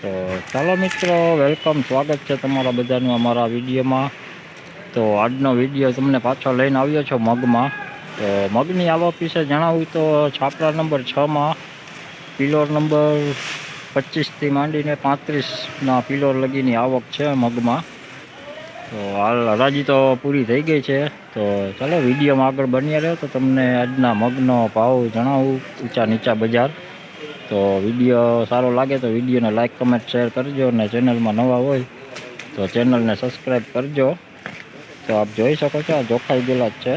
તો ચાલો મિત્રો વેલકમ સ્વાગત છે તમારા બધાનું અમારા વિડીયોમાં. તો આજનો વીડિયો તમને પાછો લઈને આવ્યો છો મગમાં. તો મગની આવક વિશે જણાવું તો છાપરા નંબર છમાં પિલોર નંબર પચીસથી માંડીને પાંત્રીસના પિલોર લગીની આવક છે મગમાં. તો હાલ હરાજી તો પૂરી થઈ ગઈ છે. તો ચાલો વિડીયોમાં આગળ બન્યા રહ્યો તો તમને આજના મગનો ભાવ જણાવું ઊંચા નીચા બજાર. તો વીડિયો સારો લાગે તો વિડીયોને લાઇક કમેન્ટ શેર કરજો અને ચેનલમાં નવા હોય તો ચેનલને સબસ્ક્રાઈબ કરજો. તો આપ જોઈ શકો છો આ જોખાઈ ગયેલા જ છે.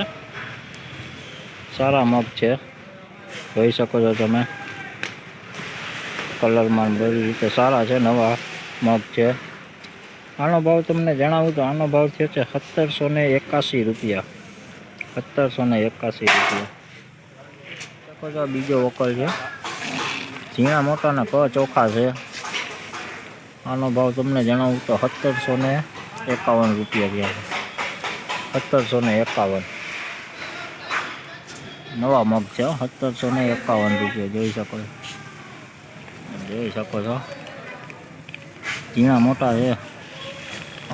સારા મગ છે. જોઈ શકો છો તમે. કલરમાં બધી રીતે સારા છે, નવા મગ છે. આનો ભાવ તમને જણાવું તો આનો ભાવ થયો છે સત્તરસો ને એકાસી રૂપિયા. સત્તરસો ને એકાસી રૂપિયા. બીજો વકલ છે. ઝીણા મોટાના ક ચોખા છે. આનો ભાવ તમને જણાવું તો સત્તરસો ને એકાવન રૂપિયા ગયા સત્તરસો ને એકાવન. નવા મગ છે સત્તરસો ને એકાવન રૂપિયા, જોઈ શકો જોઈ શકો છો. ઝીણા મોટા છે.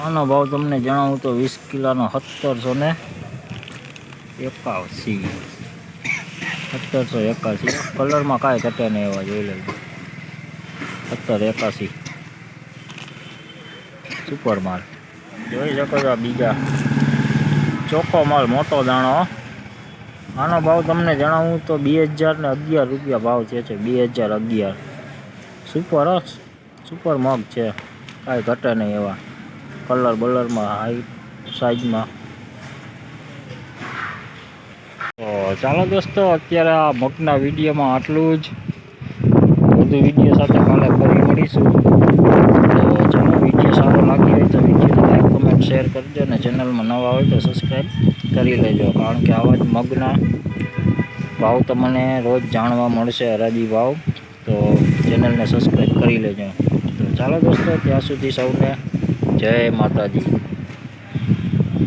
આનો ભાવ તમને જણાવું તો વીસ કિલોનો સત્તરસો ને એકાસી. સત્તરસો એકાસી કલરમાં કાંઈ ઘટે નહીં એવા જોઈ લેજો. સત્તર એકાસી સુપર માલ. જોઈ શકો છો બીજા. ચોખ્ખો માલ, મોટો દાણો. આનો ભાવ તમને જણાવું તો બે હજાર ને અગિયાર રૂપિયા ભાવ છે છે. બે હજાર અગિયાર. સુપર સુપર મગ છે. કાંઈ ઘટે નહીં એવા. કલર બલરમાં, હાઈ સાઈઝમાં. તો ચાલો દોસ્તો, અત્યારે આ મગના વિડીયોમાં આટલું જ. વધુ વીડિયો સાથે કાલે ફરી મળીશું. તો ચાલો વીડિયો સારો લાગ્યો હોય તો વીડિયો લાઈક, કમેન્ટ, શેર કરજો અને ચેનલમાં નવા હોય તો સબસ્ક્રાઈબ કરી લેજો, કારણ કે આવા જ મગના ભાવ તમને રોજ જાણવા મળશે, હરાજી ભાવ. તો ચેનલને સબસ્ક્રાઈબ કરી લેજો. તો ચાલો દોસ્તો, ત્યાં સુધી સૌને જય માતાજી.